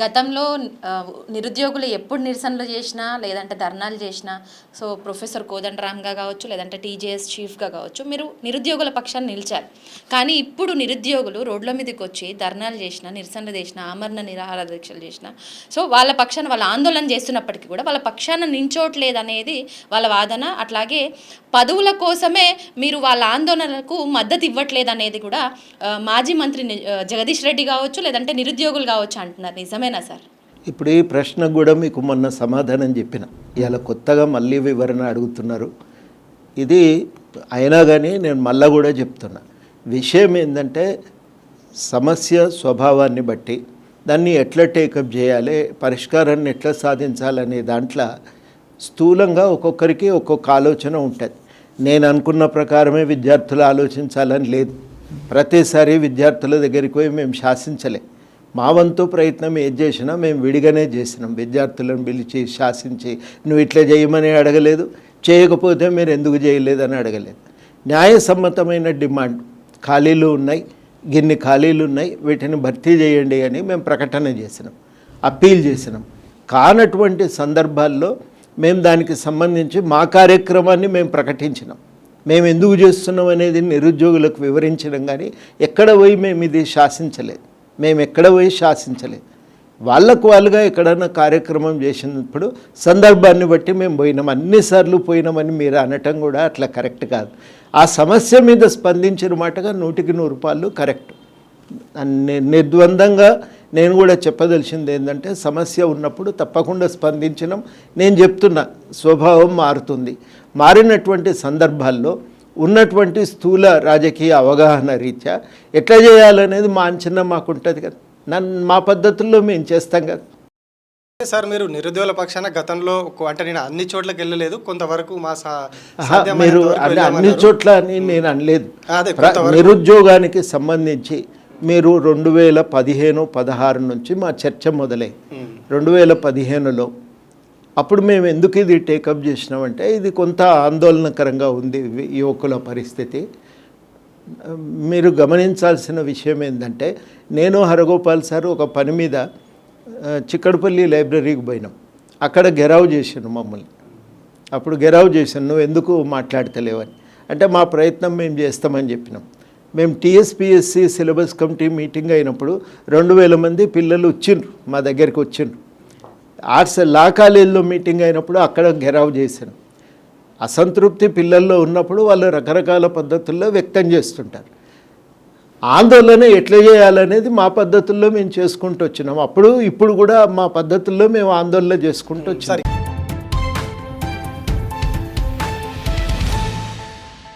గతంలో నిరుద్యోగులు ఎప్పుడు నిరసనలు చేసినా లేదంటే ధర్నాలు చేసినా సో ప్రొఫెసర్ కోదండరామ్గా కావచ్చు లేదంటే టీజేఎస్ చీఫ్గా కావచ్చు మీరు నిరుద్యోగుల పక్షాన్ని నిలిచారు. కానీ ఇప్పుడు నిరుద్యోగులు రోడ్ల మీదకి వచ్చి ధర్నాలు చేసిన నిరసనలు చేసిన ఆమరణ నిరాహార దీక్షలు చేసిన సో వాళ్ళ పక్షాన వాళ్ళ ఆందోళన చేస్తున్నప్పటికీ కూడా వాళ్ళ పక్షాన నించోట్లేదు అనేది వాళ్ళ వాదన. అట్లాగే పదవుల కోసమే మీరు వాళ్ళ ఆందోళనలకు మద్దతు ఇవ్వట్లేదు అనేది కూడా మాజీ మంత్రి జగదీష్ రెడ్డి కావచ్చు లేదంటే నిరుద్యోగులు కావచ్చు అంటున్నారు. నిజం నిజమేనా సార్? ఇప్పుడు ఈ ప్రశ్నకు కూడా మీకు మొన్న సమాధానం చెప్పిన. ఇలా కొత్తగా మళ్ళీ వివరణ అడుగుతున్నారు. ఇది అయినా కానీ నేను మళ్ళా కూడా చెప్తున్నా. విషయం ఏంటంటే సమస్య స్వభావాన్ని బట్టి దాన్ని ఎట్లా టేకప్ చేయాలి పరిష్కారాన్ని ఎట్లా సాధించాలనే దాంట్లో స్థూలంగా ఒక్కొక్కరికి ఒక్కొక్క ఆలోచన ఉంటుంది. నేను అనుకున్న ప్రకారమే విద్యార్థులు ఆలోచించాలని లేదు. ప్రతిసారి విద్యార్థుల దగ్గరికి పోయి మేము శాసించలే. మా వంతు ప్రయత్నం ఏది చేసినా మేము విడిగానే చేసినాం విద్యార్థులను పిలిచి శాసించి నువ్వు ఇట్లా చేయమని అడగలేదు చేయకపోతే మీరు ఎందుకు చేయలేదని అడగలేదు. న్యాయసమ్మతమైన డిమాండ్ ఖాళీలు ఉన్నాయి గిన్ని ఖాళీలు ఉన్నాయి వీటిని భర్తీ చేయండి అని మేము ప్రకటన చేసినాం అప్పీల్ చేసినాం కానటువంటి సందర్భాల్లో మేము దానికి సంబంధించి మా కార్యక్రమాన్ని మేము ప్రకటించినాం. మేము ఎందుకు చేస్తున్నాం అనేది నిరుద్యోగులకు వివరించడం కానీ ఎక్కడ పోయి మేము ఇది శాసించలేదు. మేము ఎక్కడ పోయి శాసించలేదు. వాళ్ళకు వాళ్ళుగా ఎక్కడన్నా కార్యక్రమం చేసినప్పుడు సందర్భాన్ని బట్టి మేము పోయినాం. అన్నిసార్లు పోయినామని మీరు అనటం కూడా అట్లా కరెక్ట్ కాదు. ఆ సమస్య మీద స్పందించిన మాటగా నూటికి నూరు రూపాయలు కరెక్ట్. ని- నిర్ద్వందంగా నేను కూడా చెప్పదలిసింది ఏంటంటే సమస్య ఉన్నప్పుడు తప్పకుండా స్పందించడం నేను చెప్తున్నా స్వభావం మారుతుంది. మారినటువంటి సందర్భాల్లో ఉన్నటువంటి స్థూల రాజకీయ అవగాహన రీత్యా ఎట్లా చేయాలనేది మా అంచనా మాకు ఉంటుంది కదా నన్ను మా పద్ధతుల్లో మేము చేస్తాం కదా సార్ మీరు నిరుద్యోగుల పక్షాన గతంలో అంటే నేను అన్ని చోట్లకి వెళ్ళలేదు కొంతవరకు మా మీరు అన్ని. చోట్ల అని నేను అనలేదు. నిరుద్యోగానికి సంబంధించి మీరు రెండు వేల పదిహేను పదహారు నుంచి మా చర్చ మొదలై. రెండు వేల పదిహేనులో అప్పుడు మేము ఎందుకు ఇది టేకప్ చేసినామంటే ఇది కొంత ఆందోళనకరంగా ఉంది యువకుల పరిస్థితి. మీరు గమనించాల్సిన విషయం ఏంటంటే నేను హరగోపాల్ సార్ ఒక పని మీద చిక్కడపల్లి లైబ్రరీకి పోయినాం. అక్కడ గెరావ్ చేసాను మమ్మల్ని. అప్పుడు గెరావ్ చేశాను నువ్వు ఎందుకు మాట్లాడతలేవని? అంటే మా ప్రయత్నం మేము చేస్తామని చెప్పినాం. మేము టీఎస్పిఎస్సి సిలబస్ కమిటీ మీటింగ్ అయినప్పుడు రెండు వేల మంది పిల్లలు వచ్చిండ్రు మా దగ్గరికి వచ్చిండ్రు. ఆర్ట్స్ లా కాలేజీలో మీటింగ్ అయినప్పుడు అక్కడ గెరావ్ చేశాను అసంతృప్తి పిల్లల్లో ఉన్నప్పుడు వాళ్ళు రకరకాల పద్ధతుల్లో వ్యక్తం చేస్తుంటారు. ఆందోళన ఎట్లా చేయాలనేది మా పద్ధతుల్లో మేము చేసుకుంటూ వచ్చినాం. అప్పుడు ఇప్పుడు కూడా మా పద్ధతుల్లో మేము ఆందోళన చేసుకుంటూ వచ్చినాం.